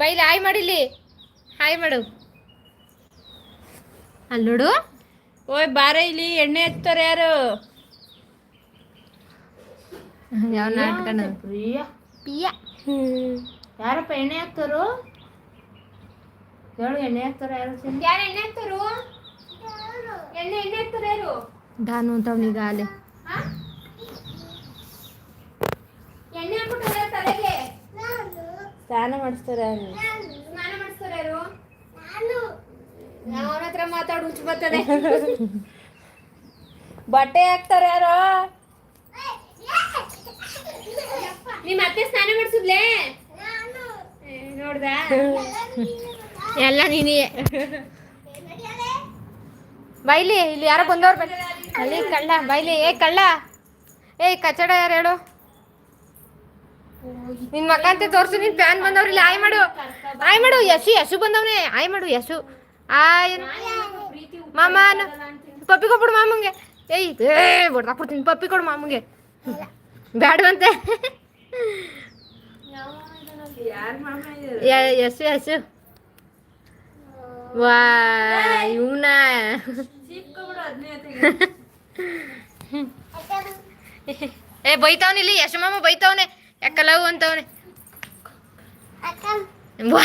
ಬೈಲಿ hi ಮಾಡಿಲಿ. Hi ಮಾಡು. ಅಲ್ಲಿ ನೋಡು. ಓಯ್ ಬಾರ ಇಲ್ಲಿ ಎಣ್ಣೆ ಹಚ್ತಾರೆ ಯಾರು? ಯಾವ ನಾಟಕನ ಪ್ರಿಯ? ಪಿಯ ಯಾರಪ್ಪ ಎಣ್ಣೆ ಹಾಕ್ತಾರು ಹೇಳು ಎಣ್ಣೆ ಹಾಕ್ತಾರ ಯಾರು? ಯಾರು ಎಣ್ಣೆ ಹಾಕ್ತಾರು ಎಣ್ಣೆ ಎಣ್ಣೆ ಹಾಕ್ತಾರೆ ಯಾರು? ದಾನು ಅಂತ ಅವನಿಗೆ ಆಲೆ. ಎಣ್ಣೆ ಹಾಕ್ಬಿಟ್ಟು ತಲೆಗೆ. ಸ್ನಾನ ಮಾಡಿಸ್ತಾರೆ ಸ್ನಾನ ಮಾಡಿಸ್ತಾರೆ ಯಾರು? ಅವನ ಹತ್ರ ಮಾತಾಡು, ಹುಚ್ಚು ಬರ್ತದೆ. ಬಟ್ಟೆ ಹಾಕ್ತಾರೆ ಯಾರು? ನಿಮ್ಮ ಅತ್ತೆ ಸ್ನಾನ ಮಾಡಿಸಿದ್ಲೇ? ನೋಡ್ದ? ಎಲ್ಲ ನೀನೇ. ಬೈಲಿ, ಇಲ್ಲಿ ಯಾರೋ ಬಂದವ್ರು ಬೈ ಅಲ್ಲಿ ಕಳ್ಳ, ಬೈಲಿ. ಏ, ಕಳ್ಳ. ಏ, ಕಚಡ ಯಾರು ಹೇಳು? ನಿನ್ ಮಕ್ಕ ಅಂತ ತೋರ್ಸು ನಿನ್ ಫ್ಯಾನ್ ಬಂದವ್ರು ಇಲ್ಲಿ. ಆಯ್ ಮಾಡು. ಆಯ್ ಮಾಡು ಯಶು ಯಶು ಬಂದವ್ನೆ. ಆಯ್ ಮಾಡು ಯಶು. ಆಯ್ ಮಾಮ. ಪಪ್ಪಿ ಕೊಟ್ಬಿಡು ಮಾಮಂಗೆ. ಏಯ್ ಏ ಹೊಡ್ದಾಕ್ಬಿಡ್ತೀನಿ. ಪಪ್ಪಿ ಕೊಡು ಮಾಮಂಗೆ. ಬ್ಯಾಡವಂತೆ. ಯಶು ಯಶು. ವಾ ಇವನ. ಏ ಬೈತಾವನಿ ಇಲ್ಲಿ. ಯಶು ಮಾಮ ಬೈತಾವನೆ. ಯಾಕಲವು ಅಂತವನೆ? ವಾ.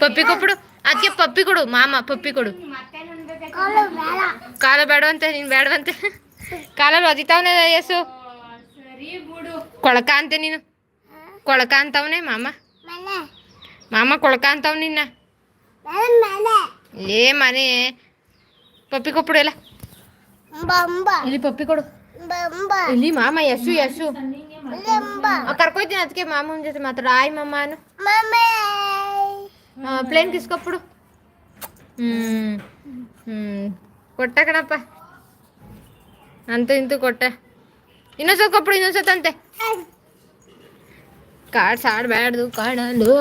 ಪಪ್ಪಿ ಕೊಡು ಅದಕ್ಕೆ ಪಪ್ಪಿ ಕೊಡು ಮಾಮ ಪಪ್ಪಿ ಕೊಡು. ಕಾಲ ಬೇಡವಂತೆ ನೀನ್ ಬೇಡವಂತೆ. ಕಾಲಲ್ಲಿ ಒದಿತಾವನೆ ಯಶು ಕೊಳಕ ಅಂತೆ ನೀನು. ಕೊಳಕ ಅಂತವನೆ ಮಾಮ. ಮಾಮ ಕೊಳಕ ಅಂತವ್ ನಿನ್ನ. ಏ ಮನೆ. ಪಪ್ಪಿ ಕೊಟ್ಬಿಡು ಎಲ್ಲ. ಇಲ್ಲಿ ಪಪ್ಪಿ ಕೊಡು. ಇಲ್ಲಿ ಮಾಮ ಯಶು ಯಶು. ಕರ್ಕೊಯ್ತೀನಿ ಅದಕ್ಕೆ ಮಾಮನ ಜೊತೆ ಮಾತಾಡ. ಆಯ್ ಮಾಮ ಅನು ಪ್ಲೇನ್ ಕಿಸ್ಕೊಟ್ಬಿಡು. ಹ್ಮ್ ಹ್ಮ್. ಕೊಟ್ಟ ಕಣಪ್ಪ. ಅಂತೂ ಇಂತೂ ಕೊಟ್ಟ. ಇನ್ನೊಂದ್ಸತ್ ಕೊಟ್ಬಿಡು ಇನ್ನೊಂದ್ಸತ್ ಅಂತೆ. ಕಾಡ್ಸ್ ಆಡ್ಬ್ಯಾಡ್ದು ಕಾಡಲು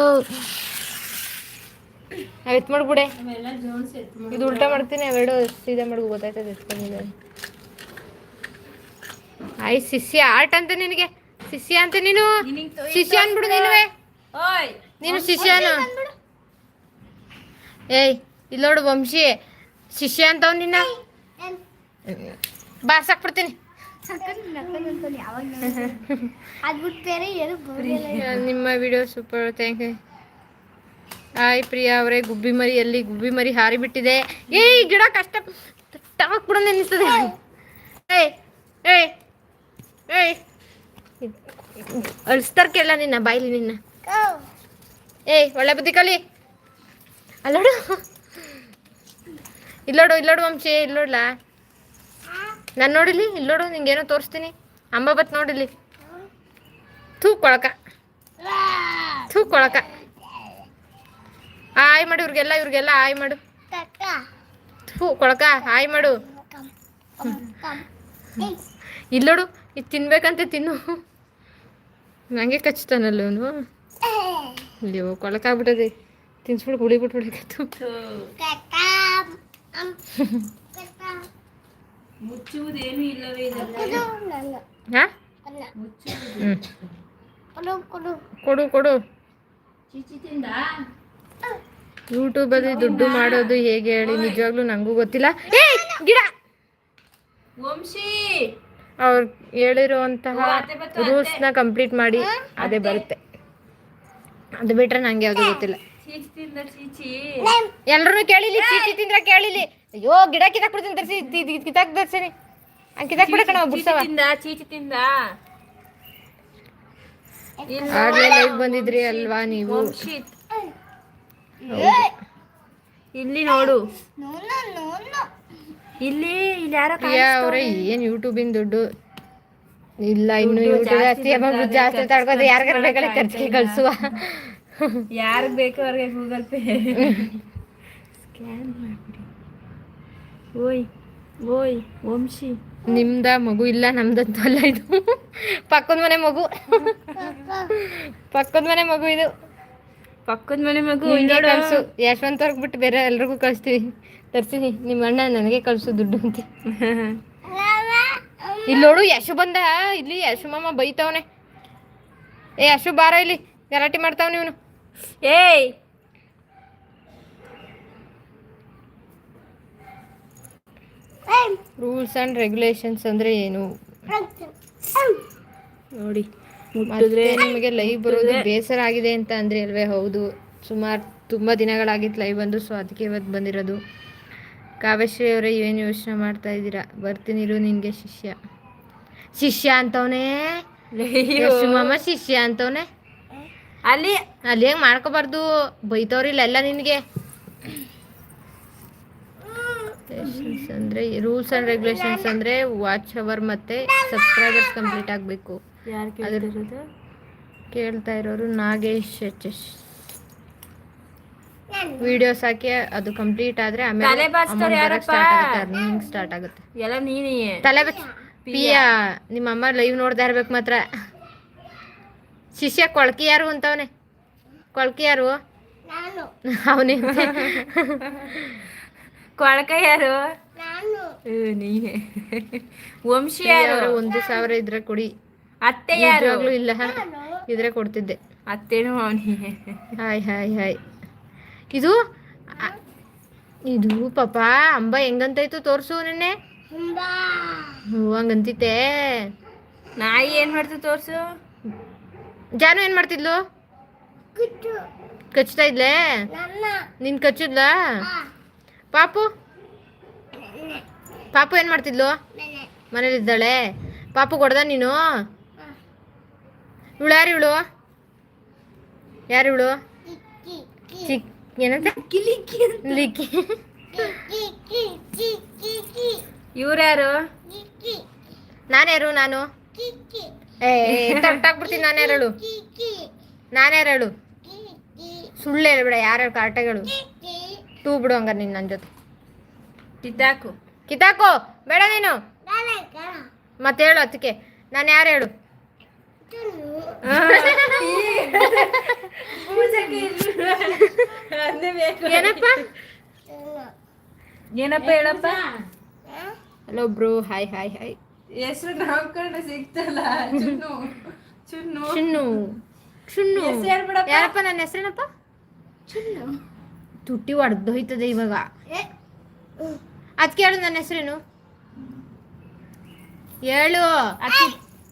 ಎತ್ ಮಾಡ್ಬಿಡೆ ಆಮೇಲೆ ಜೋನ್ಸ್ ಎತ್ತು ಇದು ಉಲ್ಟಾ ಮಾಡ್ತೀನಿ ಅವೆರಡು ಸೀದಾ ಮಾಡ್ಕೊ ಗೊತ್ತಾಯ್ತದೆ ಎತ್ಕೊಂಡಿದ್ದೆ ಆಯ್ ಶಿಷ್ಯ ಆರ್ಟ್ ಅಂತ ನಿನಗೆ? ಶಿಷ್ಯ ಅಂತ ನೀನು? ಶಿಷ್ಯ ಅನ್ಬಿಡು ನೀನುವೆ ನೀನು ಶಿಷ್ಯನು? ಏಯ್ ಇಲ್ಲಿ ನೋಡು ವಂಶಿ. ಶಿಷ್ಯ ಅಂತವ್ ನಿನ್ನ? ಬಾರ್ಸಾಕ್ಬಿಡ್ತೀನಿ ನಿಮ್ಮ video super thank you hi Priya ಅವರೇ ಗುಬ್ಬಿ ಮರಿ ಎಲ್ಲಿ? ಗುಬ್ಬಿ ಮರಿ ಹಾರಿ ಬಿಟ್ಟಿದೆ ಏಯ್ ಗಿಡ ಕಷ್ಟ ಟಾಕ್ಬಿಡೋ ನೆನಿಸ್ತದೆ ಏಯ್ ಏಯ್. ಏಯ್. ಅಳಿಸ್ತಾರ ಕೇಳ ನಿನ್ನ ಬಾಯ್ಲಿ ನಿನ್ನ. ಏಯ್ ಒಳ್ಳೆ ಬುದ್ಧಿ ಕಲಿ. ಅಲ್ಲೋಡು. ಇಲ್ಲೋಡು ಇಲ್ಲೋಡು ವಂಶಿ ಇಲ್ಲೋಡ್ಲಾ? ನಾನು ನೋಡಿಲಿ ಇಲ್ಲೋಡು ನಿಂಗೇನೋ ತೋರಿಸ್ತೀನಿ. ಅಂಬ ಬತ್ ನೋಡಿಲಿ. ಥೂ ಕೊಳಕ. ಥೂ ಕೊಳಕ. ಆಯ್ ಮಾಡು ಇವ್ರಿಗೆಲ್ಲ ಇವ್ರಿಗೆಲ್ಲ ಆಯ್ ಮಾಡು. ಥೂ ಕೊಳಕ ಆಯ್ ಮಾಡು. ಇಲ್ಲೋಡು. ಇದು ತಿನ್ಬೇಕಂತ ತಿನ್ನು. ನಂಗೆ ಕಚ್ತಾನಲ್ಲ ಅವನು. ಅಯ್ಯೋ ಕೊಳಕಾಗ್ಬಿಟ್ಟದೆ. ಗುಳಿ ಬಿಟ್ಬಿಡಕಾಯ್ತು ಮುಚ್ಚುವುದೇನು ಇಲ್ಲವೇ ಕೊಡು ಕೊಡು. ಯೂಟ್ಯೂಬಲ್ಲಿ ದುಡ್ಡು ಮಾಡೋದು ಹೇಗೆ ಹೇಳಿ ನಿಜವಾಗ್ಲೂ ನಂಗೂ ಗೊತ್ತಿಲ್ಲ. ಏ ಗಿಡ! ವಂಶಿ! ಅವ್ರು ಹೇಳಿರುವಂತಹ ರೂಲ್ಸ್ನ ರೂಲ್ಸ್ನ ಕಂಪ್ಲೀಟ್ ಮಾಡಿ ಅದೇ ಬರುತ್ತೆ. ಅದು ಬಿಟ್ರೆ ನಂಗೆ ಯಾವುದು ಗೊತ್ತಿಲ್ಲ. ಚೀಚಿ ತಿಂದ ಚೀಚಿ. ಎಲ್ಲರೂ ಕೇಳಿಲಿ ಚೀಚಿ ತಿಂದ್ರ ಕೇಳಿಲಿ. ಅಯ್ಯೋ ಗಿಡ ಕಿತಾಕ್ ಬಿಡ್ತೀನಿ ತರಿಸಿ ಕಿತಾಕ್ ತರಿಸಿರಿ ಕಿತಾಕ್ ಕಿತ್ತಾಕ್ ಬಿಡ ಕಣ ಚೀಚಿ ಬಿಡ್ಸವ. ತಿಂದ ಚೀಚಿ ತಿಂದ. ಆಗ್ಲೇ ಲೈವ್ ಬಂದಿದ್ರಿ ಅಲ್ವಾ ನೀವು? ಇಲ್ಲಿ ನೋಡು. ಇಲ್ಲಿ ಇಲ್ಲಿ ಯಾರೋ ಪ್ರಿಯಾ ಅವರೇ ಏನ್ ಯೂಟ್ಯೂಬಿನ ದುಡ್ಡು? ಇಲ್ಲ ಇನ್ನು ಯೂಟ್ಯೂಬ್ ಜಾಸ್ತಿ ಜಾಸ್ತಿ ತಡ್ಕೋದ್ರೆ ಯಾರಿಗಾರ ಬೇಕಲ್ಲ ಮಾಡಕ್ಕಾಗತ್ತೆ. ಖರ್ಚಿಗೆ ಕಳ್ಸುವ. ಯಾರಿಗೆ ಬೇಕು ಅವ್ರಿಗೆ ಗೂಗಲ್ ಪೇ ಸ್ಕ್ಯಾನ್ ಮಾಡ್ಬಿಡಿ. ಓಯ್ ಓಯ್ ವಂಶಿ. ನಿಮ್ದ ಮಗು ಇಲ್ಲ ನಮ್ದಂತೂ ಅಲ್ಲ ಇದು. ಪಕ್ಕದ ಮನೆ ಮಗು. ಪಕ್ಕದ ಮನೆ ಮಗು ಇದು. ಪಕ್ಕದ ಮನೆ ಮಗು. ಕಳ್ಸು. ಯಶವಂತ ಬಿಟ್ಟು ಬೇರೆ ಎಲ್ರಿಗೂ ಕಳಿಸ್ತೀವಿ ತರ್ತೀನಿ ನಿಮ್ಮ ಅಣ್ಣ ನನಗೆ ಕಳ್ಸು ದುಡ್ಡು ಅಂತ. ಇಲ್ಲಿ ನೋಡು ಯಶು ಬಂದ. ಇಲ್ಲಿ ಯಶು ಮಾಮ ಬೈತವನೆ. ಏ ಯಶು ಬಾರ ಇಲ್ಲಿ. ಗಲಾಟೆ ಮಾಡ್ತಾವ ಇವನು. ಏಯ್! ರೂಲ್ಸ್ ಆ್ಯಂಡ್ ರೆಗ್ಯುಲೇಷನ್ಸ್ ಅಂದ್ರೆ ಏನು? ನೋಡಿ. ಮುಟ್ಟಿದ್ರೆ ನಿಮಗೆ ಲೈವ್ ಬರೋದು ಬೇಸರ ಆಗಿದೆ ಅಂತ ಅಂದ್ರೆ ಅಲ್ವೇ? ಹೌದು. ಸುಮಾರು ತುಂಬ ದಿನಗಳಾಗಿತ್ತು ಲೈವ್ ಬಂದು ಸೊ ಅದಕ್ಕೆ ಇವತ್ತು ಬಂದಿರೋದು. ಕಾವ್ಯಶ್ರೀ ಅವರೇ ಏನು ಯೋಚನೆ ಮಾಡ್ತಾ ಇದ್ದೀರಾ? ಬರ್ತೀನಿ ಇರು ನಿನ್ಗೆ ಶಿಷ್ಯ. ಶಿಷ್ಯ ಅಂತವನೇ? ಶಿವಮ್ಮ ಮಾಮ ಶಿಷ್ಯ ಅಂತವನೇ? ಅಲ್ಲಿ ಅಲ್ಲಿ ಹೆಂಗ್ ಮಾಡ್ಕೋಬಾರ್ದು? ಬೈತವ್ರಿಲ್ಲ ಎಲ್ಲ ನಿನಗೆ. ಅಂದ್ರೆ ರೂಲ್ಸ್ ಅಂಡ್ ರೆಗ್ಯುಲೇಷನ್ಸ್ ಅಂದ್ರೆ ವಾಚ್ ಅವರ್ ಮತ್ತೆ ಸಬ್ಸ್ಕ್ರೈಬರ್ಸ್ ಕಂಪ್ಲೀಟ್ ಆಗಬೇಕು. ಯಾರು ಕೇಳ್ತಿರೋದು? ಕೇಳ್ತಾ ಇರೋರು ನಾಗೇಶ್ ಎಚ್ ವಿಡಿಯೋಸ್ ಹಾಕಿ ಅದು ಕಂಪ್ಲೀಟ್ ಆದ್ರೆ ಆಮೇಲೆ ಅರ್ನಿಂಗ್ ಸ್ಟಾರ್ಟ್ ಆಗುತ್ತೆ ಎಲ್ಲ ನೀನೇ. ತಲೆ ಪಿಯಾ ನಿಮ್ಮ ಅಮ್ಮ ಲೈವ್ ನೋಡ್ದಾ ಇರ್ಬೇಕು ಮಾತ್ರ. ಶಿಷ್ಯ ಕೊಳ್ಕಿ ಯಾರು ಅಂತವನೆ. ಕೊಳ್ಕಿ ಯಾರು ನಾನು. ಅವನೇ. ಕೊಳಕ ಯಾರು ನಾನು ನೀನೇ. ವಂಶಿ ಯಾರು? ಒಂದು ಸಾವಿರ ಇದ್ರೆ ಕೊಡಿ. ಅತ್ತೆ ಯಾರು ಇಲ್ಲ. ಇದ್ರೆ ಕೊಡ್ತಿದ್ದೆ. ಅತ್ತೇನು ಅವನಿಗೆ. Hi hi hi. ಇದು ಇದು ಪಾಪ ಅಂಬ ಹೆಂಗಂತಾಯ್ತು ತೋರ್ಸು ನೆನ್ನೆ? ಹಂಗಂತಿತ್ತೆ. ನಾಯಿ ಏನ್ ಮಾಡ್ತು ತೋರ್ಸು? ಜಾನು ಏನ್ ಮಾಡ್ತಿದ್ಲು? ಕಚ್ತಾ ಇದ್ಲೆ? ನನ್ನ. ನಿನ್ ಕಚ್ಚಿದ್ಲ? ಪಾಪು? ಪಾಪು ಏನ್ ಮಾಡ್ತಿದ್ಲು? ಮನೆ. ಮನೇಲಿದ್ದಾಳೆ. ಪಾಪು ಕೊಡ್ದ ನೀನು? ಇವಳು ಯಾರು ಇವಳು? ಯಾರು ಇವಳು? ಚಿಕ್ ಏನಂತ? ಲಿಕ್ಕಿ ಇವ್ರ್ಯಾರು ನಾನ್ಯಾರು ನಾನು ಬಿಡ್ತೀನಿ ಏ ತಟ್ಟಾಕ್ಬಿಡ್ತೀನಿ ನಾನು ಯಾರಳು ನಾನ್ಯಾರು ಕಿಕ್ಕಿ ಸುಳ್ಳು ಹೇಳ್ಬೇಡ ಯಾರ್ಯಾರು ಕಾಟಗಳು ಟೂ ತೂ ಬಿಡು ಹಂಗಾರೆ ನಿನ್ ನನ್ನ ಜೊತೆ. ಕಿತ್ತಾಕು ಕಿತ್ತಾಕು ಬೇಡ ನೀನು. ಮತ್ತೆ ಹೇಳು ಅದಕ್ಕೆ. ನಾನು ಯಾರು ಹೇಳು? ಏನಪ್ಪ? ಏನಪ್ಪ ಹೇಳಪ್ಪ? Hello bro hi hi hi ಹೆಸರು ನಾಮಕರಣ ಸಿಗ್ತಲ್ಲ ಚುನ್ನು. ಚುನ್ನು. ಚುನ್ನು. ಚಿನ್ನು. ಯಾರಪ್ಪ ನನ್ನ ಹೆಸರೇನಪ್ಪ? ಚುನ್ನು. ತುಟ್ಟಿ ಹೋಯ್ತದೆ ಇವಾಗ. ಅದ್ ಅದಕ್ಕೆ ಹೇಳು ನನ್ನ ಹೆಸರೇನು? ಹೇಳು.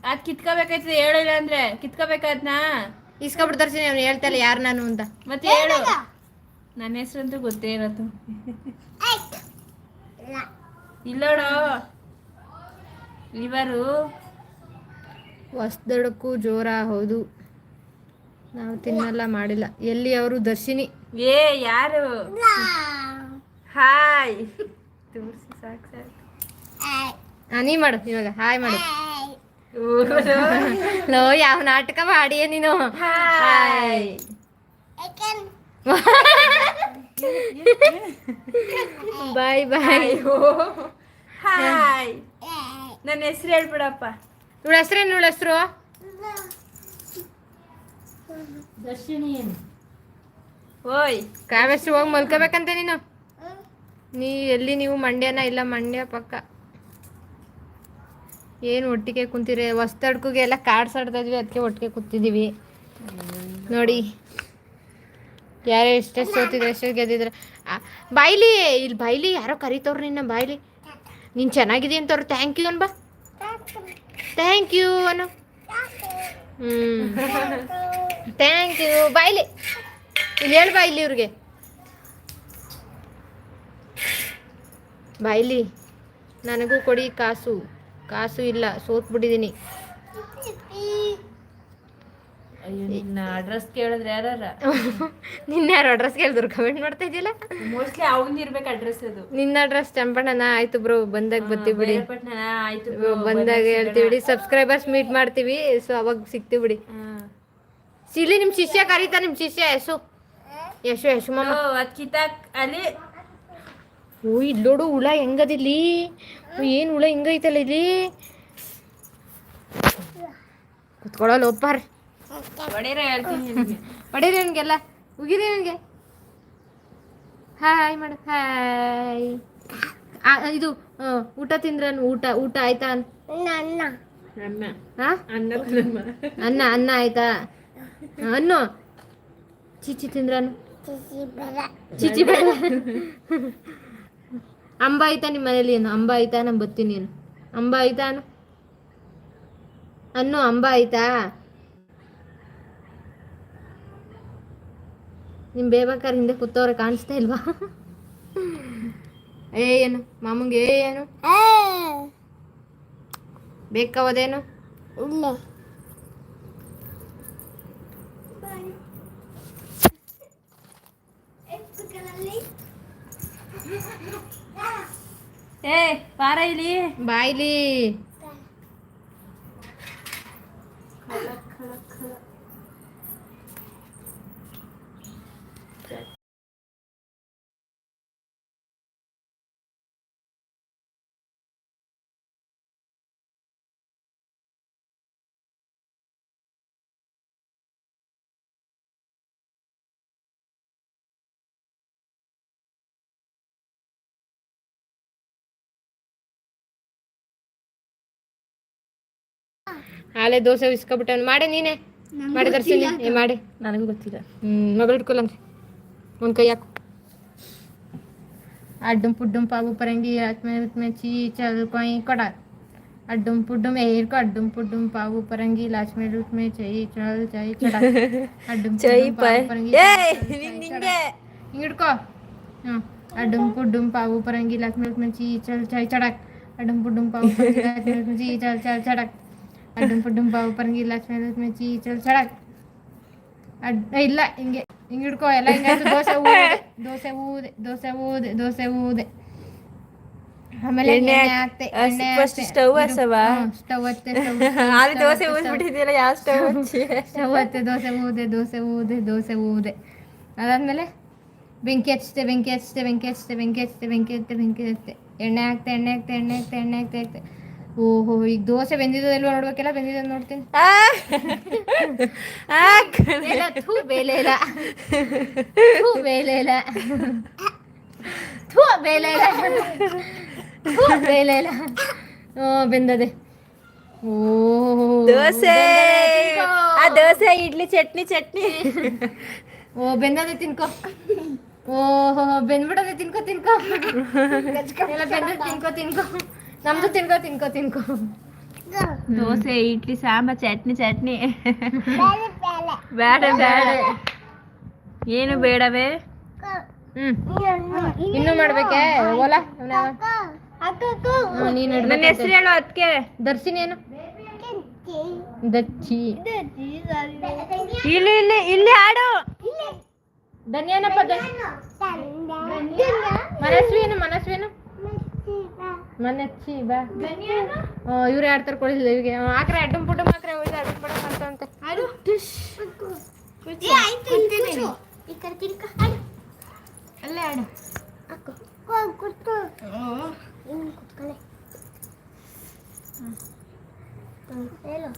ಅದ್ ಕಿತ್ಕೋಬೇಕಾಯ್ತದ ಹೇಳಿಲ್ಲ ಅಂದ್ರೆ. ಕಿತ್ಕೋಬೇಕಾದ್ನ ಇಸ್ಕೊಬಿಟ್ಟು ದರ್ಶಿನಿ ಅವ್ನು ಹೇಳ್ತಲ್ಲ ಯಾರು ನಾನು ಅಂತ. ಮತ್ತೆ ಹೇಳು. ನನ್ನ ಹೆಸರಂತೂ ಗೊತ್ತೇ ಇರತ್ತು ಇಲ್ಲೋಡು. ಲಿವರು ಹೊಸ್ದಡಕ್ಕೂ ಜೋರ ಹೌದು. ನಾವು ತಿನ್ನಲ್ಲ ಮಾಡಿಲ್ಲ. ಎಲ್ಲಿ ಅವರು? ದರ್ಶಿನಿ. ಏ ಯಾರು? ಹಾಯ್. ತೋರಿಸಿ ಸಾಕು ಸಾಕು. ನೀ ಮಾಡು ಇವಾಗ. ಹಾಯ್ ಮಾಡು. ಲೋ ಯಾವ ನಾಟಕ ಮಾಡಿಯ ನೀನು? ಹಾಯ್. Bye bye. ಹಾಯ್. ನನ್ನ ಹೆಸರು ಹೇಳ್ಬಿಡಪ್ಪ. ಇವಳ ಹೆಸ್ರೇನು ಇವಳ ಹೆಸರು? ಓಯ್. ಕಾವ್ಯಶ್ರೀ ಹೋಗಿ ಮಲ್ಕೋಬೇಕಂತೆ ನೀನು? ನೀ ಎಲ್ಲಿ ನೀವು ಮಂಡ್ಯನ ಇಲ್ಲ ಮಂಡ್ಯ ಪಕ್ಕ. ಏನು ಒಟ್ಟಿಗೆ ಕುಂತೀರಿ? ಹೊಸ್ತಡ್ಕುಗೆ ಎಲ್ಲ ಕಾರ್ಡ್ಸ್ ಆಡ್ತಾ ಇದ್ವಿ ಅದಕ್ಕೆ ಒಟ್ಟಿಗೆ ಕೂತಿದ್ದೀವಿ ನೋಡಿ, ಯಾರು ಎಷ್ಟೆಷ್ಟು ಸೋತಿದ್ರೆ, ಎಷ್ಟು ಗೆದ್ದಿದ್ರೆ. ಬಾಯ್ಲಿ ಇಲ್ಲಿ ಬಾಯ್ಲಿ ಯಾರೋ ಕರಿತವ್ರು ನಿನ್ನ ಬಾಯ್ಲಿ. ನೀನು ಚೆನ್ನಾಗಿದೆ ಅಂತವ್ರು ಥ್ಯಾಂಕ್ ಯು ಅನ್ಬಾ. ಥ್ಯಾಂಕ್ ಯು ಅನು ಹ್ಞೂ ಥ್ಯಾಂಕ್ ಯು ಬಾಯ್ಲಿ ಇಲ್ಲಿ ಹೇಳು ಬಾಯ್ಲಿ ಇವ್ರಿಗೆ. ಬಾಯ್ಲಿ, ನನಗೂ ಕೊಡಿ ಕಾಸು. ಕಾಸು ಇಲ್ಲ ಸೋತ್ಬಿಟ್ಟಿದ್ದೀನಿ ಅಯ್ಯೋ ನಿನ್ನ ಅಡ್ರೆಸ್ ಕೇಳಿದ್ರೆ ಯಾರ ನಿನ್ನ ಯಾರು ಅಡ್ರೆಸ್ ಕೇಳಿದ್ರು? ಕಮೆಂಟ್ ಮಾಡ್ತಾ ಇದೆಯಲ್ಲ ಮೋಸ್ಟ್ಲಿ ಅವನ್ ಇರ್ಬೇಕು ಅಡ್ರೆಸ್ ಅದು. ನಿನ್ನ ಅಡ್ರೆಸ್ ಚಂಪಣ್ಣನ ಆಯ್ತು ಬ್ರೋ ಬಂದಾಗ ಬರ್ತೀವಿ ಬಿಡಿ. ಆಯ್ತು ಬಂದಾಗ ಹೇಳ್ತೀವಿ ಬಿಡಿ ಸಬ್ಸ್ಕ್ರೈಬರ್ಸ್ ಮೀಟ್ ಮಾಡ್ತೀವಿ ಸೊ ಅವಾಗ ಸಿಗ್ತೀವಿ ಬಿಡಿ. ಸಿಲಿ ನಿಮ್ಮ ಶಿಷ್ಯ ಕರೀತಾ ನಿಮ್ಮ ಶಿಷ್ಯ ಯಶು ಯಶು ಯಶು ಮಾಮ. ಅದ್ ಕಿತ್ತಾಕ್ ಅಲ್ಲಿ. ಓ ಇಲ್ಲೋಡು ಹುಳ ಹೆಂಗದಿಲ್ಲಿ? ಏನು ಹುಳ ಹಿಂಗೈತಲ್ಲ ಇಲ್ಲಿ? ಕುತ್ಕೊಳ್ಳಲ್ಲ ಒಪ್ಪಾರ ಪಡೀರಿ ಅವನಿಗೆಲ್ಲ ಉಗಿರಿ ಅವನಿಗೆ ಹಾಯ್ ಮಾಡು. ಹಾಯ್. ಇದು ಊಟ ತಿಂದ್ರನ್ ಊಟ ಊಟ ಆಯ್ತಾ? ಅನ್ನ. ಹಾ ಅನ್ನ ಅನ್ನ ಅನ್ನ ಆಯ್ತಾ? ಅನ್ನು. ಚೀಚಿ ತಿಂದ್ರನು ಚೀಚಿ ಬೇಡ ಅಂಬ ಆಯ್ತಾ ನಿಮ್ಮ ಮನೇಲಿ ಏನು? ಅಂಬ ಆಯ್ತಾ ನಾನು ಬರ್ತೀನಿ ಏನು? ಅಂಬ ಆಯ್ತಾ ಅನ್ನು ಅಂಬ ಆಯ್ತಾ ನಿಮ್ಮ ಬೇಬಾಕಾರ ಹಿಂದೆ ಕೂತವ್ರೆ ಕಾಣಿಸ್ತಾ ಇಲ್ವಾ? ಏ ಏನು? ಮಾಮಂಗೆ ಏನು? ಬೇಕಾವದೇನು? ಇಲ್ಲೇ. ಏ ಪಾರ ಇಲ್ಲಿ ಬಾಯ್ಲಿ ಆಲೆ ದೋಸೆ ಇಸ್ಕೊಬಿಟ್ಟವನು ಮಾಡೆ ನೀನೆ. ಮಾಡಿ ತರ್ಸಿನಿ ಏ ಮಾಡಿ. ನನಗೂ ಗೊತ್ತಿಲ್ಲ. ಹ್ಮ್ ಮೊಬೈಲ್ ಇಟ್ಕೊಲ್ಲಂಗೆ ಒಂದು ಕೈ ಹಾಕು. ಅಡ್ಡಂ ಪುಡ್ಡಂ ಪಾವು ಪರಂಗಿ ಆತ್ಮೆ ಉತ್ಮೆ ಚೀ ಚಲ್ ಕೊಯ್ ಕೊಡ. ಅಡ್ಡಂ ಪುಡ್ಡಂ ಏರ್ಕೊ ಅಡ್ಡಂ ಪುಡ್ಡಂ ಪಾವು ಪರಂಗಿ ಲಾಚ್ಮೆ ರುತ್ಮೆ ಚೈ ಚಲ್ ಚೈ ಚಡ ಅಡ್ಡಂ ಚೈ ಪುಡ್ಡಂ ಪಾವು ಪ- ಪರಂಗಿ ಏಯ್, ಚಲ್ ಚೈ ನಿಂಗ್ ಚಡ. ನಿಂಗೆ. ಹಿಂಗ್ ಹಿಡ್ಕೊ. ಹ್ಞೂ ಅಡ್ಡಂ ಪುಡ್ಡಂ ಪಾವು ಪರಂಗಿ ಲಾಚ್ಮೆ ರುತ್ಮೆ ಚೀ ಚಲ್ ಚೈ ಚಡಕ್. ಅಡ್ಡಂ ಪುಡ್ಡಂ ಪಾವು ಪರಂಗಿ ಲಾಚ್ಮೆ ರುತ್ಮೆ ಚೀ ಚಲ್ ಚಲ್ ಚಡಕ್. ಅಡ್ಡಂ ಪುಡ್ಡಂ ಪಾವು ಪರಂಗಿ ಲಕ್ಷ್ಮೀ ರುತ್ಮೆ ಚೀ ಚಲ್ ಚಳಕ್ ಇಲ್ಲ ಹಿಂಗೆ ಹಿಂಗೆ ಹಿಡ್ಕೋ ಎಲ್ಲ ಹಿಂಗೆ ದೋಸೆ ಊದೆ ದೋಸೆ ಊದೆ ದೋಸೆ ಊದೆ ದೋಸೆ ಊದೆ. ಆಮೇಲೆ ಎಣ್ಣೆ ಹಾಕ್ತೆ ಎಣ್ಣೆ stove ಇದು- ಹಚ್ಚವಾ? ಹಚ್ತೆ stove ಅಲ್ಲಿ stove ದೋಸೆ ಊದ್ಬಿಟ್ಟಿದ್ದೀರ ಯಾವ ಸ್ಟವ್ ಹಚ್ಚಿ ಸ್ಟವ್ ಹತ್ತೆ ದೋಸೆ ಊದೆ ದೋಸೆ ಊದೆ ದೋಸೆ ಊದೆ. ಅದಾದ್ಮೇಲೆ ಬೆಂಕಿ ಹಚ್ತೆ ಬೆಂಕಿ ಹಚ್ತೆ ಬೆಂಕಿ ಹಚ್ತೆ ಬೆಂಕಿ ಹಚ್ತೆ ಬೆಂಕಿ ಹತ್ತೆ ಬೆಂಕಿ ಹತ್ತೆ ಎಣ್ಣೆ ಹಾಕ್ತೆ ಎಣ್ಣೆ ಹಾಕ್ತೆ ಎಣ್ಣೆ ಹಾಕ್ತೆ ಎಣ್ಣೆ ಹಾಕ್ತೆ ಹಾಕ್ತೆ. ಓಹೋ ಈಗ ದೋಸೆ ಬೆಂದಿದ್ದೋ ಇಲ್ವೋ ನೋಡ್ಬೇಕೆಲ್ಲ ಬೆಂದಿದ್ದು ನೋಡ್ತೀನಿ. ಬೇಲೆ ಇಲ್ಲ. ಬೇಲೆ ಇಲ್ಲ. ಬೇಲೆ ಇಲ್ಲ. ಬೇಲೆ ಇಲ್ಲ. ಬೆಂದದೆ. ಓಹೋ ದೋಸೆ! ಆ ದೋಸೆ ಇಡ್ಲಿ ಚಟ್ನಿ ಚಟ್ನಿ. ಓ ಬೆಂದದೆ ತಿನ್ಕೋ. ಓಹೋ ಬೆಂದ್ಬಿಡದೆ ತಿನ್ಕೋ ತಿನ್ಕೋ. ಎಲ್ಲ ಬೆಂದದೆ ತಿನ್ಕೋ ತಿನ್ಕೋ. ನಮ್ದು ತಿನ್ಕೋ ತಿನ್ಕೋ ತಿನ್ಕೋ. ದೋಸೆ ಇಡ್ಲಿ ಸಾಂಬಾರ್ ಚಟ್ನಿ ಚಟ್ನಿ. ಬೇಡ ಬೇಡ. ಏನು ಬೇಡವೇ? ಹ್ಮ್. ಇನ್ನು ಮಾಡ್ಬೇಕೆ? ಓಲಾ? ನನ್ನ ಹೆಸರು ಹೇಳು ಅದಕ್ಕೆ. ದರ್ಶಿನಿ ಏನು? ದಚ್ಚಿ ಇಲ್ಲಿ ಇಲ್ಲಿ ಇಲ್ಲಿ ಆಡು ಧನ್ಯನಪ್ಪ ಮನಸ್ವಿನು ಮನಸ್ವಿನು? ಮನಸ್ಸಿ ಬಾ. ಇವ್ರು ಆಡ್ತಾರೆ ಕೊಡಿಸಿಲ್ಲ ಇವ್ರಿಗೆ ಆಕ್ರೆ ಅಡ್ಡಂ ಪುಡ್ಡಂ ಆಕ್ರೆ ಹೋಯ್ತು ಅಡ್ಡಂ ಅಲ್ಲೇ ಆಡು. ಹೇಳು.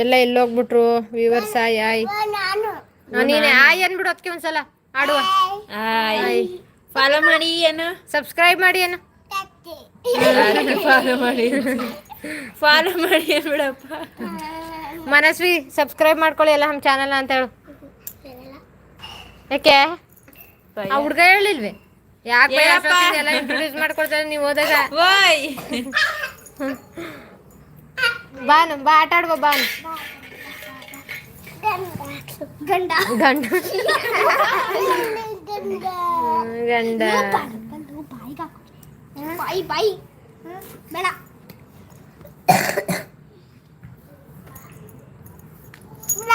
ಎಲ್ಲ ಎಲ್ಲೋಗ್ಬಿಟ್ರು ವಿವರ್ಸ್ ಆಯ್ ಆಯ್. ನಾನು. ನೀನೆ ಆಯ್ ಅನ್ಬಿಡು ಅದಕ್ಕೆ ಒಂದ್ಸಲ. ಆಡುವ. ಆಯ್. ಫಾಲೋ ಮಾಡಿ ಏನು ಸಬ್ಸ್ಕ್ರೈಬ್ ಮಾಡಿ ಏನು ಫಾಲೋ ಮಾಡಿ ಫಾಲೋ ಮಾಡಿ ಬಿಡಪ್ಪ ಮನಸ್ವಿ ಸಬ್ಸ್ಕ್ರೈಬ್ ಮಾಡ್ಕೊಳ್ಳಿ ಎಲ್ಲ ನಮ್ಮ ಚಾನಲ್ ಅಂತ ಹೇಳು. ಯಾಕೆ? ಆ ಹುಡ್ಗ ಹೇಳಿಲ್ವೇ? ಯಾಕೆ ಹೇಳಪ್ಪ. ಎಲ್ಲ ಇಂಟ್ರೊಡ್ಯೂಸ್ ಮಾಡ್ಕೊಡ್ತಾರೆ ನೀವು ಹೋದಾಗ. ಓಯ್ ಬಾನು ಬಾ ಆಟ ಆಡುವ ಬಾನು ಗಂಡ. ಗಂಡ. ಗಂಡ. ಗಂಡ. ಬಂದು ಬಾಯಿಗೆ ಹಾಕು ಬಾಯಿ ಬಾಯಿ ಬೇಡ ಬೇಡ.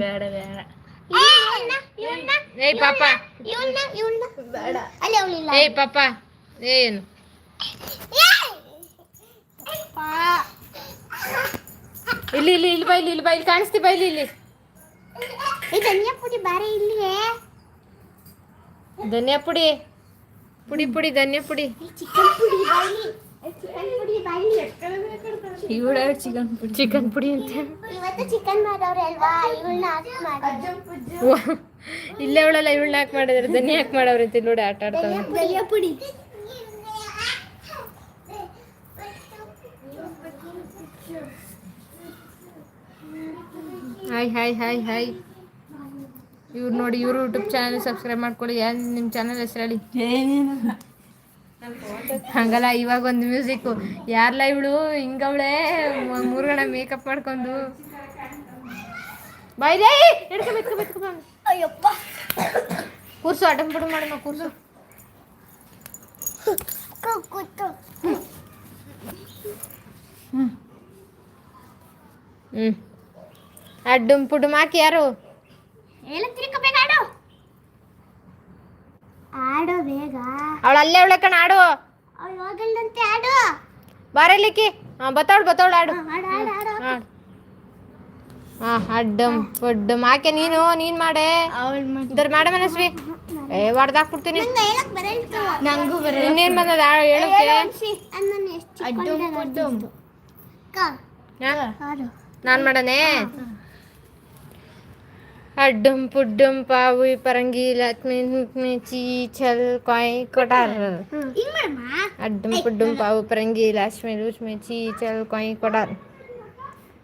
ಬೇಡ ಬೇಡ ಇವ್ನ, ಇವ್ನ, ಏಯ್ ಪಾಪ ಇವ್ನ, ಇವ್ನ. ಅಲ್ಲಿ ಅವಳಿಲ್ಲ ಏಯ್ ಪಾಪ ಏನು ಇಲ್ಲಿ ಇಲ್ಲಿ ಇಲ್ಲಿ ಬಾ ಇಲ್ಲಿ ಇಲ್ಲಿ ಬಾ ಇಲ್ಲಿ ಕಾಣಿಸ್ತಿ ಬಾ ಇಲ್ಲಿ ಇಲ್ಲಿ ಈ ಧನಿಯಾ ಪುಡಿ ಬಾರೆ ಇಲ್ಲಿಯೇ? ಧನಿಯಾ ಪುಡಿ. ಪುಡಿ ಪುಡಿ ಧನಿಯಾ ಪುಡಿ. ಚಿಕನ್ ಪುಡಿ ಬಾಯಿ ಚಿಕನ್ ಪುಡಿ ಬಾಯಿ ಇವಳ ಚಿಕನ್ ಪುಡಿ. ಚಿಕನ್ ಪುಡಿ ಅಂತ. ಇವತ್ತು ಚಿಕನ್ ಮಾಡೋರೆ ಅಲ್ವಾ? ಇವಳನ್ನ ಹಾಕಿ ಮಾಡಿ. ಇಲ್ಲೇ ಅವಳಲ್ಲ ಇವಳನ್ನ ಯಾಕೆ ಮಾಡಿದ್ರೆ. ದನಿ ಹಾಕ್ ಮಾಡವ್ರೆ ಅಂತ ನೋಡಿ ಆಟ ಆಡ್ತಾವೆ ಧನಿಯಾ ಪುಡಿ. ಹಾಯ್ ಹಾಯ್ ಹಾಯ್ ಹಾಯ್ ಇವ್ರು ನೋಡಿ ಇವರು ಯೂಟ್ಯೂಬ್ ಚಾನಲ್ ಸಬ್ಸ್ಕ್ರೈಬ್ ಮಾಡ್ಕೊಳ್ಳಿ. ಯಾರು ನಿಮ್ಮ ಚಾನಲ್ ಹೆಸರು ಹೇಳಿ ಹಂಗಲ್ಲ ಇವಾಗ ಒಂದು ಮ್ಯೂಸಿಕ್ ಯಾರಲ್ಲ ಇವಳು ಹಿಂಗವಳೆ ಮೂರು ಗಣ ಮೇಕಪ್ ಮಾಡ್ಕೊಂಡು. ಬಾಯ್ದೆ ಹಿಡ್ಕೊ ಬಿತ್ಕೊ ಬಿತ್ಕೊ ಬಾ. ಅಯ್ಯಪ್ಪ. ಕೂರ್ಸು ಅಟಂ ಪುಡು ಮಾಡೋಣ ಕೂರ್ಸು. ಹ್ಞೂ ಅಡ್ಡು ಪುಡು ಹಾಕಿ ಯಾರು? ಎಲ್ಲ ತಿರ್ಕಬೇಕು ಆಡು. ಆಡು ಬೇಗ. ಅವಳು ಅಲ್ಲೇ ಅವಳೆ ಕಣ ಆಡು. ಅವಳು ಹೋಗಲ್ಲಂತೆ ಆಡು. ಬಾರಲಿಕ್ಕಿ? ಹಾಂ ಬತ್ತವಳು ಬತ್ತವಳು ಆಡು. ಆಡು ಆಡು ಆಡು ಹಾಂ. ಹಾಂ ಅಡ್ಡಂ ಪಡ್ಡಂ. ಹಾಕೆ ನೀನು ನೀನು ಮಾಡೆ. ಇದ್ರ ಮಾಡ ಮನಸ್ವಿ. ಏ ಹೊಡ್ದಾಕ್ಬಿಡ್ತೀನಿ ನಂಗೂ ಬರಲ್ಲ ಇನ್ನೇನು ಬಂದದ ಹೇಳಕ್ಕೆ ಆಡು. ನಾನು ಮಾಡನೆ अड्डम पुड्डम पावु परंगी लक्ष्मी में ची छल कोय कोटर अड्डम पुड्डम पावु परंगी लक्ष्मी रूच में ची चल कोय कोटर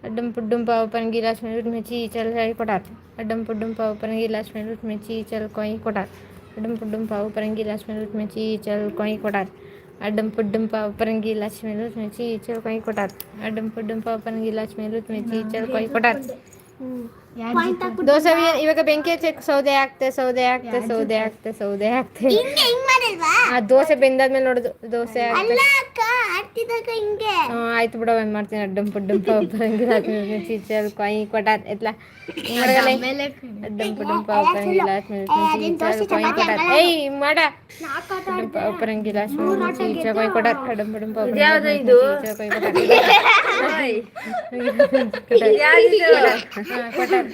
अड्डम पुड्डम पावु परंगी लक्ष्मी रूच में ची छल कोय कोटर अड्डम पुड्डम पावु परंगी लक्ष्मी रूच में ची चल कोय कोटर अड्डम पुड्डम पावु परंगी लक्ष्मी रूच में ची चल कोय कोटर अड्डम पुड्डम पावु परंगी लक्ष्मी रूच में ची छल कोय कोटर अड्डम पुड्डम पावु परंगी लक्ष्मी रूच में ची छल कोय कोटर ಲುಚ್ಮಿ ಚೀ ಚಲ್ ಕೊಯ್ ಕೊಟಾರ್ ಅಡ್ಡಂ ಪುಡ್ಡಂ ಪಾವು ಪರಂಗಿ ಲಕ್ಷ್ಮಿ ಲುಚ್ಮಿ ಚೀ ಚಲ್ ಕೊಯ್ ಕೊಟಾರ್ ಪಾಯಿಂಟ್ ಹಾಕ್ಬಿಟ್ಟು ದೋಸೆ ವಿ- ಇವಾಗ ಬೆಂಕಿ ಹಚ್ಚಕ್ ಸೌದೆ ಹಾಕ್ತೆ ಸೌದೆ ಹಾಕ್ತೆ ಸೌದೆ ಹಾಕ್ತೆ ಸೌದೆ ಹಾಕ್ತೆ ಹಿಂಗೆ ಹಿಂಗ್ ಮಾಡಲ್ವಾ ಆ ದೋಸೆ ಬೆಂದಾದ್ಮೇಲೆ ನೋಡುದು ದೋಸೆ ಹಾಕ್ತೆ ಅಲ್ಲ ಅಕ್ಕ ಆಡ್ತಿದ್ದಾಗ ಹಿಂಗೆ ಹ್ಞೂ ಆಯ್ತು ಬಿಡವ ಏನು ಮಾಡ್ತೀನಿ ಅಡ್ಡಂ ಪುಡ್ಡಂ ಪಾವು ಪರಂಗಿ ಲಕ್ಷ್ಮಿ ಚೀಚಲ್ ಕೊಯ್ ಕೊಟಾರ್ ಎತ್ಲ ಮಾಡಗಲೆ ಅಡ್ಡಂ ಪುಡ್ಡಂ ಪಾವು ಪರಂಗಿ ಲಕ್ಷ್ಮಿ ಚೀಚಲ್ ಕೊಯ್ ಕೊಟಾರ್ ಏಯ್ ಮಾಡ ಅಡ್ಡಂ ಪಾವು ಪರಂಗಿ ಲಕ್ಷ್ಮಿ ಚೀಚಲ್ ಕೊಯ್ ಕೊಟಾರ್ ಅಡ್ಡಂ ಪುಡ್ಡಂ ಪಾವು ಪರಂಗಿ ಚೀಚಲ್ ಕೊಯ್ ಕೊಟಾರ್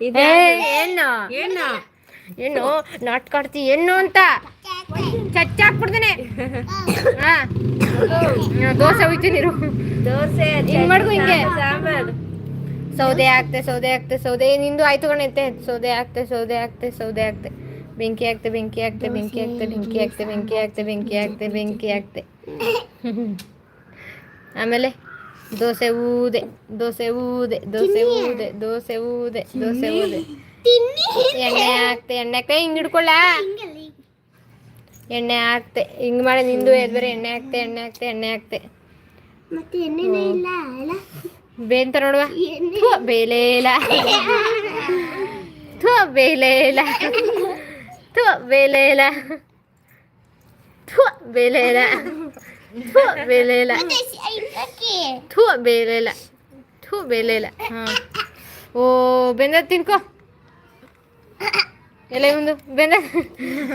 ಏನು ಏನು ಏನು ನಾಟಕ ಆಡ್ತಿ ಏನು ಅಂತ. ಚಚ್ಚ ಹಾಕ್ಬಿಡ್ತೀನಿ. ಹಾ. ದೋಸೆ ಹೋಯ್ತೀನಿ ದೋಸೆ ಹಿಂಗ್ ಮಾಡ್ಕೊ ಹಿಂಗೆ. ಸೌದೆ ಆಗ್ತೆ ಸೌದೆ ಆಗ್ತೆ ಸೌದೆ. ನಿಂದು ಆಯ್ತು ಕಣೈತೆ ಸೌದೆ ಆಗ್ತೆ ಸೌದೆ ಆಗ್ತೆ ಸೌದೆ ಆಗ್ತೆ ಬೆಂಕಿ ಆಗ್ತೆ ಬೆಂಕಿ ಆಗ್ತೆ ಬೆಂಕಿ ಆಗ್ತೆ ಬೆಂಕಿ ಆಗ್ತೆ ಬೆಂಕಿ ಆಗ್ತೆ ಬೆಂಕಿ ಆಗ್ತೆ ಬೆಂಕಿ ಆಗ್ತೆ ಆಮೇಲೆ? ದೋಸೆ ಊದೆ ದೋಸೆ ಊದೆ ದೋಸೆ ಊದೆ ದೋಸೆ ಊದೆ ದೋಸೆ ಊದೆ ತಿನ್ನಿ ಎಣ್ಣೆ ಹಾಕ್ತೆ ಎಣ್ಣೆ ಹಾಕ್ತೆ ಹಿಂಗ್ ಹಿಡ್ಕೊಳ್ಳ ಹಿಂಗಲ್ಲಿ ಎಣ್ಣೆ ಹಾಕ್ತೆ ಹಿಂಗ್ ಮಾಡಿ ನಿಂದು ಎದ್ಬರಿ ಎಣ್ಣೆ ಹಾಕ್ತೆ ಎಣ್ಣೆ ಹಾಕ್ತೆ ಎಣ್ಣೆ ಹಾಕ್ತೆ ಮತ್ತೆ ಎಣ್ಣೆನೇ ಇಲ್ಲ ಅಲ್ಲ ಬೇಂತ ನೋಡುವ ಎಣ್ಣೆ ಥು, ಬೇಲೇ ಇಲ್ಲ ಥು ಬೇಲೇ ಇಲ್ಲ ಥು ಬೇಲೇ ಇಲ್ಲ ಥು ಬೇಲೇ ಇಲ್ಲ ಥು ಬೇಲೇ ಥೂ ಮತ್ತೆ ಥೂ ಥು ಬೇಲೇ ಇಲ್ಲ ಥು ಬೇಲೇ ಇಲ್ಲ ಹಾಂ ಓ ಬೆಂದ ತಿನ್ಕೋ ಎಲ್ಲ ಒಂದು ಬೆಂದ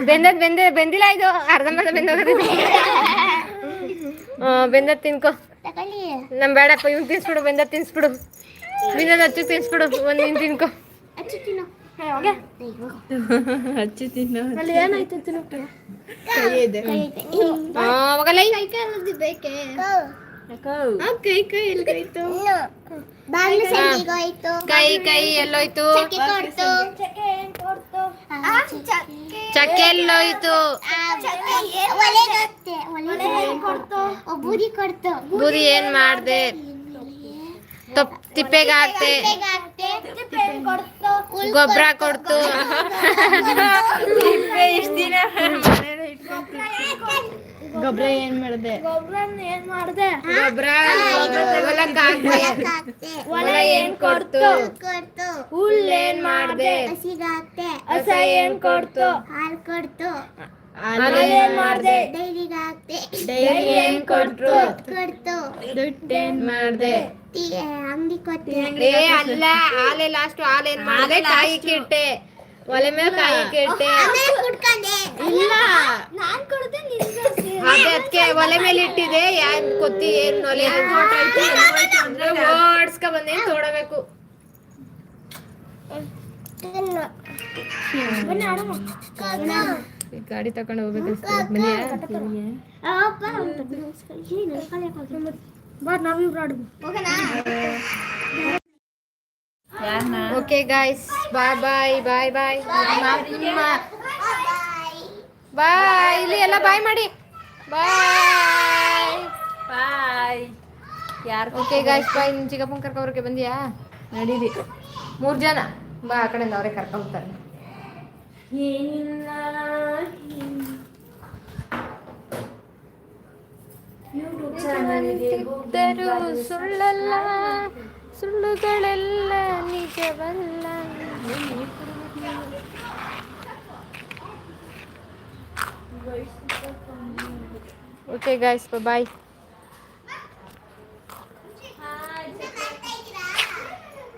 ಬೆಂದದ್ ಬೆಂದ ಬೆಂದಿಲ್ಲ ಇದು ಅರ್ಧಂಬರ್ಧ ಬೆಂದೋಗತ್ತೆ ಬೆಂದ ತಿನ್ಕೋ ತಗೊಳ್ಳಿ ನಮ್ ಬೇಡಪ್ಪ ಇವ್ನು ತಿನ್ಸ್ಬಿಡು ಬೆಂದ ತಿನ್ಸ್ಬಿಡು ಬಿಂದದ ಹಚ್ಚು ತಿನ್ಸ್ಬಿಡು ಒಂದ್ ನೀನ್ ತಿನ್ಕೋ ಅಚ್ಚು ಹಚ್ಚಿ ತಿನ್ನು ಅಲ್ಲಿ ಏನಾಯ್ತು ತಿನ್ನು ಕೈ ಇದೆ ಆ, ಮಗಲೈ ಕೈ ಕಾಲದ್ದು ಬೇಕೆ? ಕೈ. ಕೈ. ಎಲ್ಲಿ ಬಾಗಿಲು ಹೋಯ್ತು ಕೈ ಕೈ ಎಲ್ಲೋಯ್ತು? ಚಕ್ಕೆ ಕೊಡ್ತು. ಚಕ್ಕೆ ಕೊಡ್ತು? ಚಕ್ಕೆ. ಎಲ್ಲೋಯ್ತು? ಒಲೆಗೆ ಹಾಕ್ತೆ ಒಲೆಗೆ ಕೊಡ್ತು? ಬೂದಿ ಕೊಡ್ತು. ಬೂದಿ ಏನ್ ಮಾಡ್ದೆ? ತೊಪ್ ತಿಪ್ಪೆಗೆ ಹಾಕ್ತೆ ತಿಪ್ಪೆಗೆ ಹಾಕ್ತೆ ತಿಪ್ಪೆಗೆ ಕೊಡ್ತು. ಹುಲ್ ಗೊಬ್ಬರ ಕೊಡ್ತು ಇಷ್ಟ ದಿನ ಗೊಬ್ಬರ ಏನ್ ಮಾಡಿದೆ? ಗೊಬ್ಬರನ್ನ ಏನ್ ಮಾಡ್ದೆ? ಗೊಬ್ಬರ ಹೊಲಕ್ ಹಾಕ್ತೆ ಹಾಕ್ತೆ ಹೊಲ ಏನ್ ಕೊಡ್ತು? ಕೊಡ್ತು? ಹುಲ್ ಏನ್ ಮಾಡ್ದೆ? ಹಸಿಗೆ ಹಾಕ್ತೆ ಹಸ ಏನ್ ಕೊಡ್ತು? ಹಾಲು ಕೊಡ್ತು. ಹಾಲು ಏನ್ ಮಾಡ್ದೆ? ಡೈರಿಗೆ ಹಾಕ್ತೆ ಡೈರಿ ಏನ್ ಕೊಟ್ರು? ಕೊಡ್ತು ದುಡ್ಡು ಏನ್ ಮಾಡ್ದೆ? ಟೀ ಅಂಗಡಿ ಕೊಟ್ಟೆ ಏ ಅಲ್ಲ ಲಾಸ್ಟ್ ಆಲ್ ಏನ್ ಮಾಡಿದೆ? ಕಾಯಿ ಕಿಟ್ಟೆ ಒಲೆ ಮೇಲೆ ಕಾಯಿ ಕಿಟ್ಟೆ ಇಲ್ಲ. ಅದೇ ಅದಕ್ಕೆ ಒಲೆ ಮೇಲೆ ಇಟ್ಟಿದೆ. ಯಾನ್ ಕೊತ್ತಿ ಏನ್ ಒಲೆ? ಅಂದ್ರೆ ಬಂದೆ ಬಂದೇನ್ ತೋಡಬೇಕು ಗಾಡಿ ತಕೊಂಡು ಹೋಗ್ಬೇಕು ಮನೆಯ? Okay okay guys bye bye bye bye ನಿಮ್ಮ ಬಾಯ್ ಇಲ್ಲಿ ಎಲ್ಲ ಬಾಯ್ ಮಾಡಿ. ಬಾಯ್ ಬಾಯ್ ಯಾರು ಓಕೆ ಗಾಯ್ಸ್ ಬಾಯ್ ನಿಮ್ಮ ಚಿಕ್ಕಪ್ಪನ ಕರ್ಕೊಬರಕ್ಕೆ ಬಂದಿಯಾ? ನಡೀರಿ. ಮೂರು ಜನ? ಬಾ ಆ ಕಡೆಯಿಂದ ಅವರೇ ಕರ್ಕೊಂತಾರೆ ಏನಿಲ್ಲ ಯೂಟ್ಯೂಬ್ ಚಾನಲ್ಗೆ ಇದ್ದರೂ ಸುಳ್ಳಲ್ಲ ಸುಳ್ಳುಗಳೆಲ್ಲ ನಿಜವಲ್ಲ ಓಕೆ ಗಾಯ್ಸ್ ಬಾಯ್